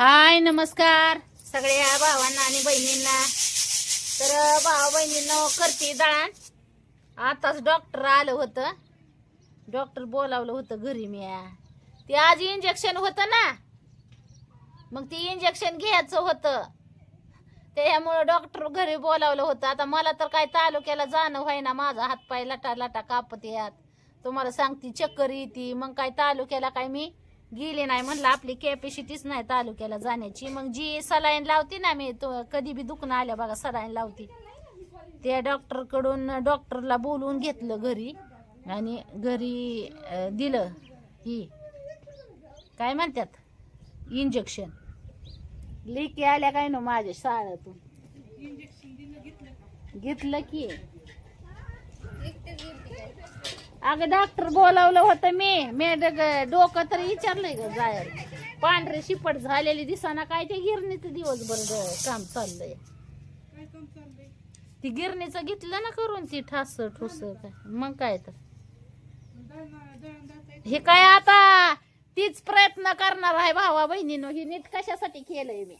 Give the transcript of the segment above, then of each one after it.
हाय नमस्कार. सगळ्या भावांना आणि बहिणींना. तर भावा बहिणींना करते दळण. आताच डॉक्टर आलं होतं. डॉक्टर बोलावलं होतं घरी मी. ते आज इंजेक्शन होतं ना. मग ते इंजेक्शन घ्यायचं होतं. त्यामुळं डॉक्टर घरी बोलावलं होतं. आता मला तर काय तालुक्याला जाणं व्हायना. माझा हातपाय लटा लटा कापत यात तुम्हाला सांगते चक्कर येते. मग काय तालुक्याला काय मी गेली नाही म्हणलं आपली कॅपॅसिटीच नाही तालुक्याला जाण्याची. मग जी सलाईन लावते ना मी तो कधी बी दुखणं आल्या बघा सलाईन लावते. त्या डॉक्टरकडून डॉक्टरला बोलवून घेतलं घरी आणि घरी दिलं ही. काय म्हणतात? इंजेक्शन लेकी आल्या काय ना माझ्या शाळेतून. घेतलं की. अगं डॉक्टर बोलावलं होतं मी. मी डोकं तर विचारलंय ग जायला. पांढरे शिपट झालेली दिसाना काय ते गिरणीचं दिवसभर काम चाललंय? ती गिरणीचं घेतलं ना करून ती ठास ठुस काय. मग काय तर. हे काय आता तीच प्रयत्न करणार आहे भावा बहिणीनं. ही नीट कशासाठी केलंय मी?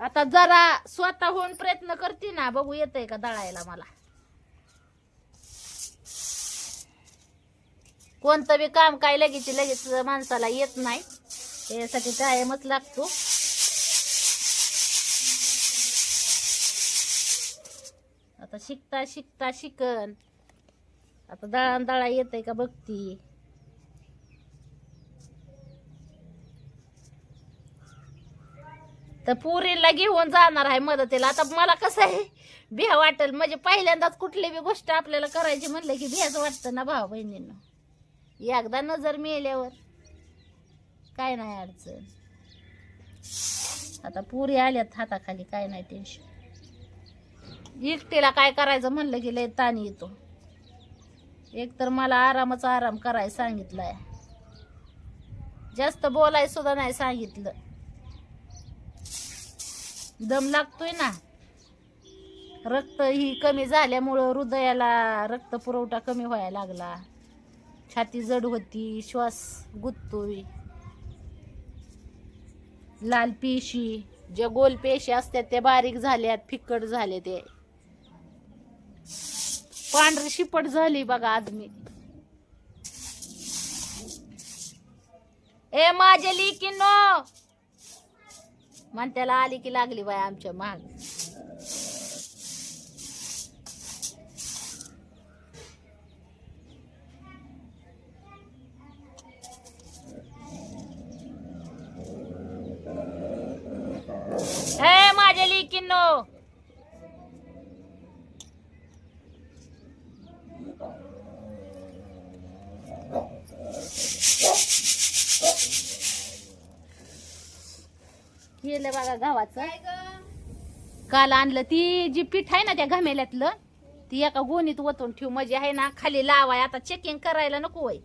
आता जरा स्वतःहून प्रयत्न करते ना बघू येतंय का दळायला मला. कोणतं बी काम काय लगेच लगेच माणसाला येत नाही. त्यासाठी टायमच लागतो. आता शिकता शिकता शिकन. आता दळा दळा येतंय का बघती. तर पुरीला घेऊन जाणार आहे मदतीला. आता मला कसं आहे बिहा वाटेल. म्हणजे पहिल्यांदाच कुठली बी गोष्ट आपल्याला करायची म्हणलं की बिहाच वाटतं ना भाऊ बहिणींना एकदा नजर मेल्यावर काय नाही अडचण. आता पुरी आल्यात हाताखाली काय नाही टेन्शन एकटीला काय करायचं म्हणलं की लय ताण येतो. एक तर मला आरामच आराम करायला सांगितलाय. जास्त बोलाय सुद्धा नाही सांगितलं. दम लागतोय ना. रक्त ही कमी झाल्यामुळं हृदयाला रक्त पुरवठा कमी व्हायला लागला. छाती जड होती श्वास गुततोय. लाल पेशी ज्या गोल पेशी असतात त्या बारीक झाल्यात फिक्कट झाले ते. पांढरी शिपट झाली बघा आज मी ए माझ्या म्हण म्हणत्याला आली की लागली बाय आमच्या माग ए माझ्या लिकीनो गावाचं. काल आणलं ती जी पीठ आहे ना त्या घमेल्यातलं ती एका गोणीत वतून ठेव म्हणजे आहे ना खाली लावाय आता चेकिंग करायला नको वय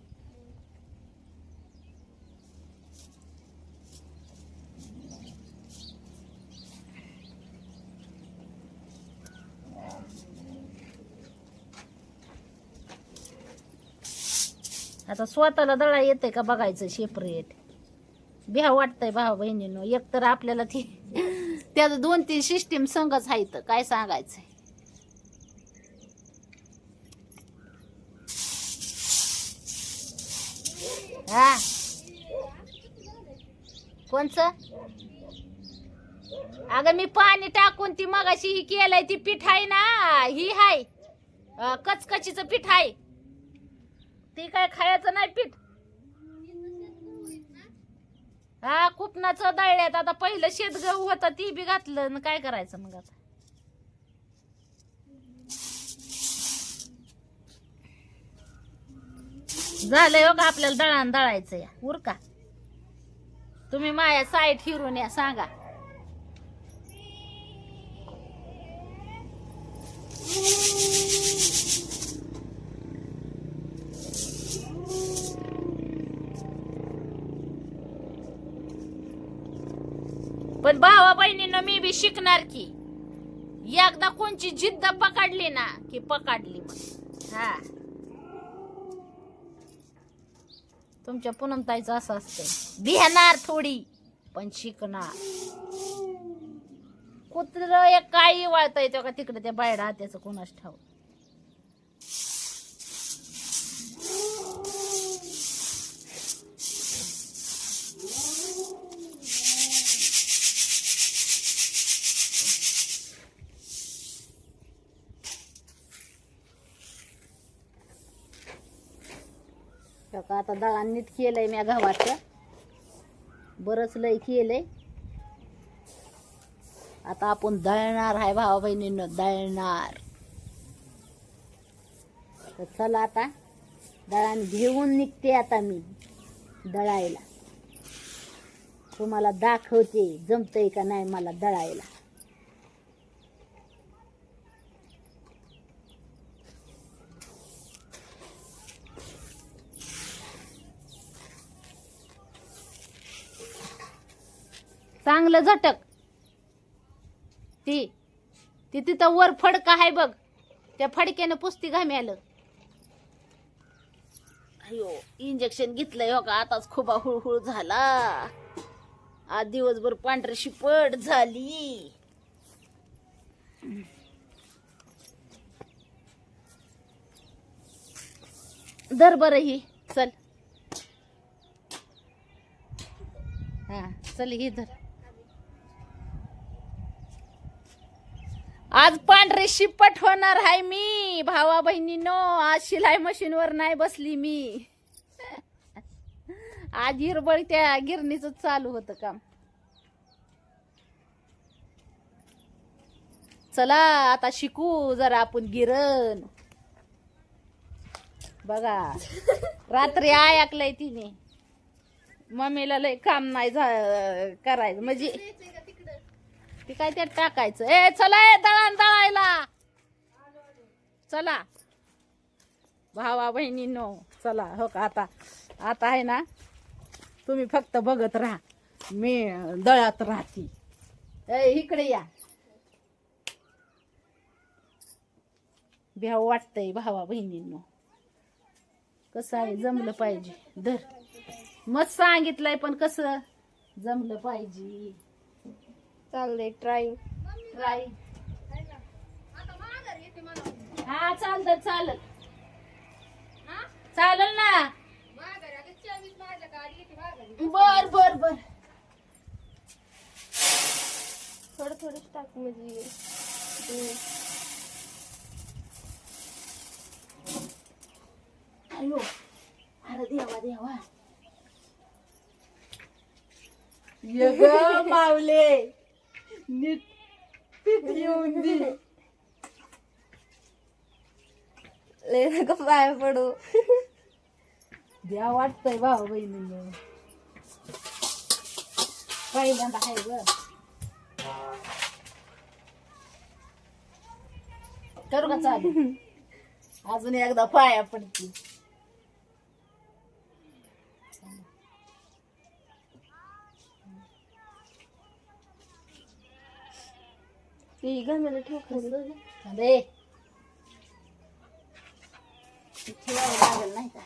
आता स्वतःला दळा येतंय का बघायचं सेपरेट भ्याव वाटतंय भाऊ बहिणीनं. एक तर आपल्याला ती त्याचं दोन तीन सिस्टीम संगच आहेत काय सांगायचं हा. कोणचं? अगं मी पाणी टाकून ती मगाशी ही केलंय ती पीठ आहे ना ही हाय. कचकचीचं पीठ आहे. ती काय खायचं नाही पीठ. हा खुपनाच दळल्यात. आता पहिलं शेत गहू होता ती बी घातलं. न काय करायचं मग आता? झालंय हो का आपल्याला दळान दळायचं या? उर का? तुम्ही माया साईट हिरून या सांगा. पण भावा बहिणीनं मी बी शिकणार की. एकदा कोणची जिद्द पकडली ना की पकडली मग हा. तुमच्या पूनमताईचं असं असतं भिहणार थोडी पण शिकणार. कुत्र एक काही वाळता येतो का तिकडे त्या बायडा त्याचं कोणाच ठाव का? आता दळण नीट केलंय म्या गव्हाचं. बरंच लय केलंय. आता आपण दळणार आहे भावा बहिणीनं दळणार. तर चला आता दळण घेऊन निघते आता मी दळायला. तुम्हाला दाखवते जमतंय का नाही मला दळायला? चांगलं झटक. ती ती तिथं वर फडक आहे बघ. त्या फडक्यानं पुस्ती घामी आलं अयो इंजेक्शन घेतलंय हो का? आताच खोबा हुळहुळ झाला. आज दिवसभर पांढरी शिपट झाली. धर बरं ही. चल. हा चल ही धर. आज पांढरे शिपट होणार आहे मी. भावा बहिणीनो आज शिलाई मशीनवर नाही बसली मी. आज हिरबळ त्या गिरणीच चालू होतं काम. चला आता शिकू जरा आपण गिरण. बघा रात्री ऐकलंय तिने. मम्मीला लय काम नाही झा- करायचं. म्हणजे ती काय त्यात टाकायचं? ए चला ए दळण दळायला. चला. भावा बहिणींनो चला हो का? आता आता आहे ना तुम्ही फक्त बघत राहा. मी दळात राहते. ए इकडे या. भ्याव वाटतंय भावा बहिणींनो. कसं आहे? जमलं पाहिजे. धर. मग सांगितलंय पण कसं? जमलं पाहिजे. चाललंय ट्राय राई हा चालत चालत चालल ना? बर बर बर. थोडं थोडंच टाक म्हणजे. अयो अरे देवा देवा. ग मावले नीट पीठ येऊन दे. लय नका पाय पडू. द्या वाटतंय भाऊ बहिणीने पहिल्यांदा आहे ग. करू का चालू? अजून एकदा पाया पडते ती घामेला ठेव खाली. अरे ठेवावं लागेल नाही का?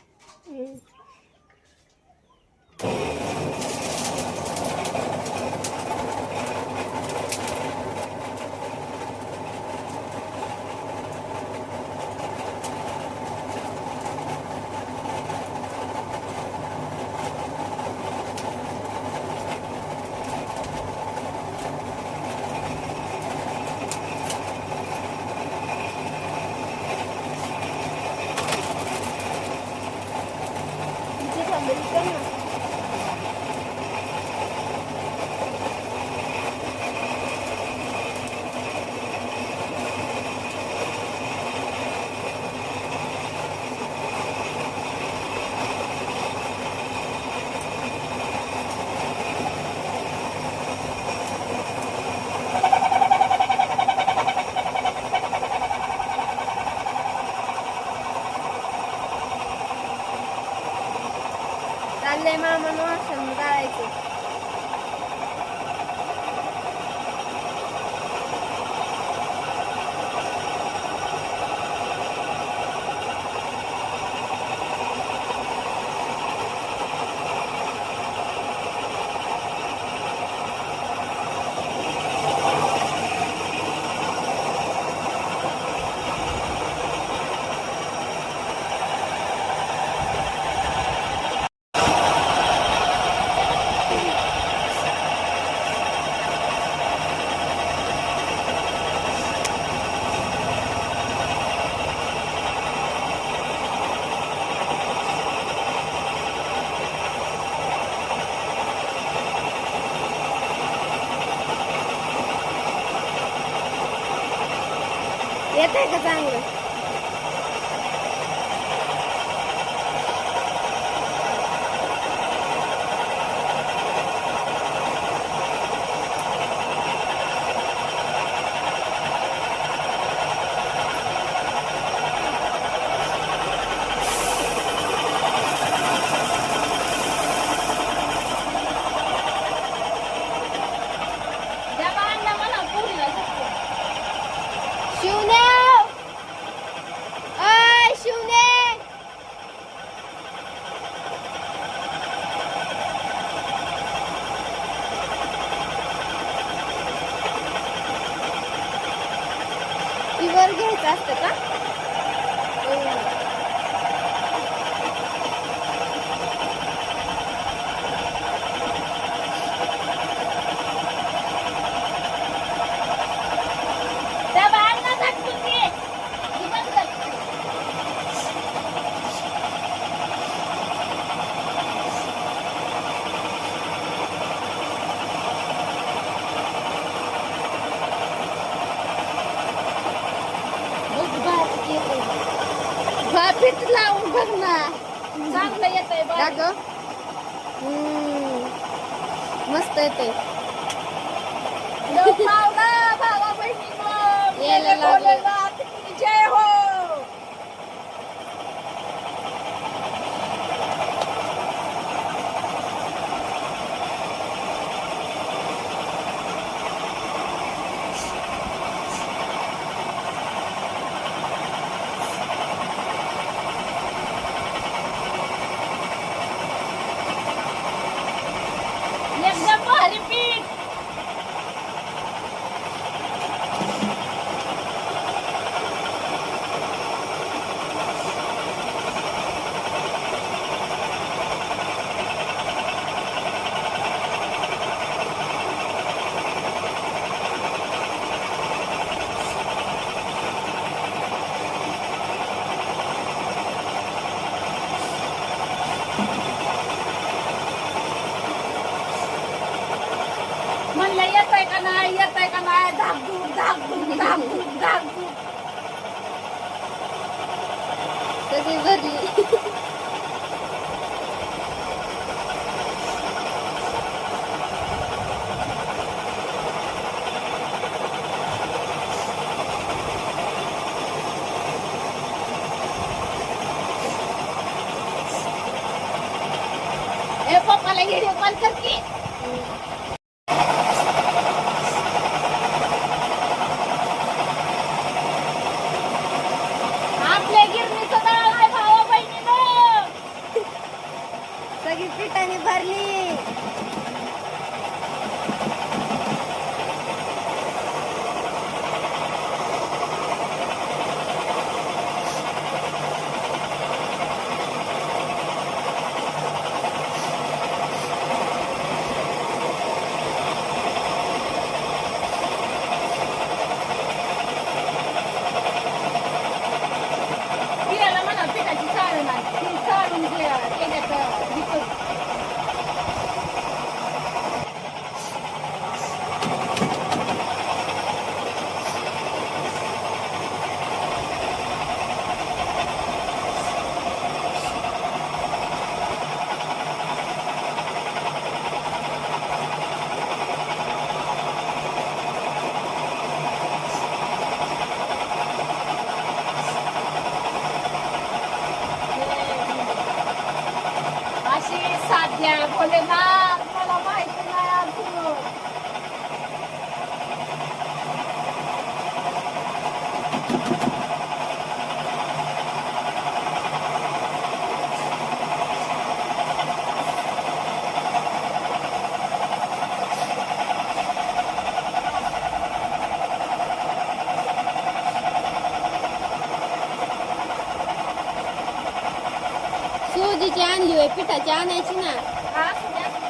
tay ka na, iya tay ka na, dagdu, dagdu, dagdu, dagdu. Kasi 进来啊你要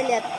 палят.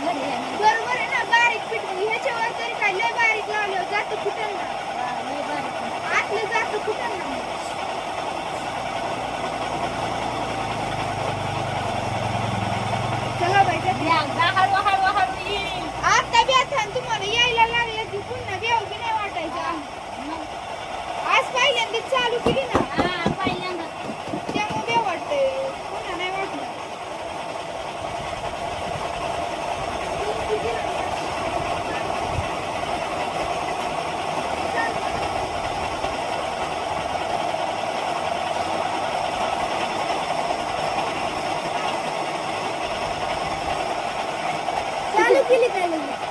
बरोबर आहे ना बारीक पीठ. ह्याच्यावर तरी काय लय बारीक लावलं जातं कुठं ना. लय बारीक. आतलं जातं कुठं ना. चला बाई जाते. या, जा हळू हळू हळू येईल आता बी आता तुम्हाला यायला लागलं की पुन्हा बी नाही वाटायचं. मग, आज पहिल्यांदा चालू केली ना हा, पहिल्यांदा त्यामुळे बेव वाटतंय पुन्हा नाही वाटलं चालू